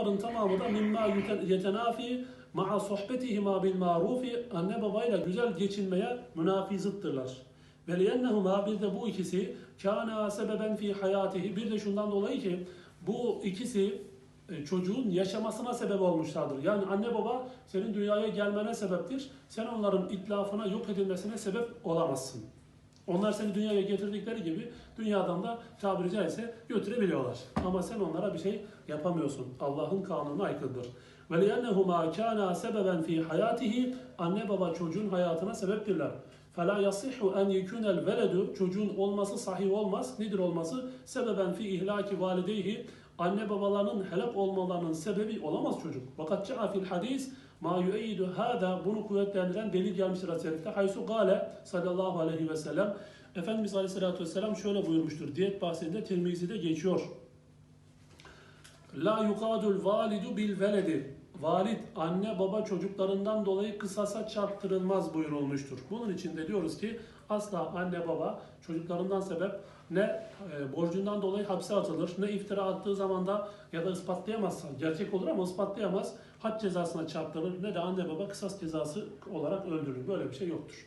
çocukların tamamı da mimma yetenafi ma'a sohbetihima bil marufi anne babayla güzel geçinmeye münafi zıttırlar. Ve liyennehuma bir de bu ikisi kana sebeben fi hayatihi bir de şundan dolayı ki bu ikisi e, çocuğun yaşamasına sebep olmuşlardır. Yani anne baba senin dünyaya gelmene sebeptir. Sen onların itlafına yok edilmesine sebep olamazsın. Onlar seni dünyaya getirdikleri gibi dünyadan da tabiri caizse götürebiliyorlar. Ama sen onlara bir şey yapamıyorsun. Allah'ın kanununa aykırıdır. Liyennehuma kana sebeben fi hayatihi anne baba çocuğun hayatına sebeptirler. فَلَا يَصِحُ اَنْ يَكُونَ الْوَلَدُ Çocuğun olması sahih olmaz. Nedir olması? Sebeben fi ihlaki valideyhi Anne babalarının helak olmalarının sebebi olamaz çocuk. Fakat ca'a fil hadis ma yu'eyyidu hada bunu kuvvetlendiren delil gelmiştir hadis-i şerifte. Haysu gale sallallahu aleyhi ve sellem Efendimiz aleyhissalatü vesselam şöyle buyurmuştur. Diyet bahsinde Tirmizi'de geçiyor. La yukadul validu bil veledi. Valid anne baba çocuklarından dolayı kısasa çarptırılmaz buyurulmuştur. Bunun için de diyoruz ki asla anne baba çocuklarından sebep ne e, borcundan dolayı hapse atılır, ne iftira attığı zaman da ya da ispatlayamazsa, gerçek olur ama ispatlayamaz, had cezasına çarptırılır ne de anne baba kısas cezası olarak öldürülür. Böyle bir şey yoktur.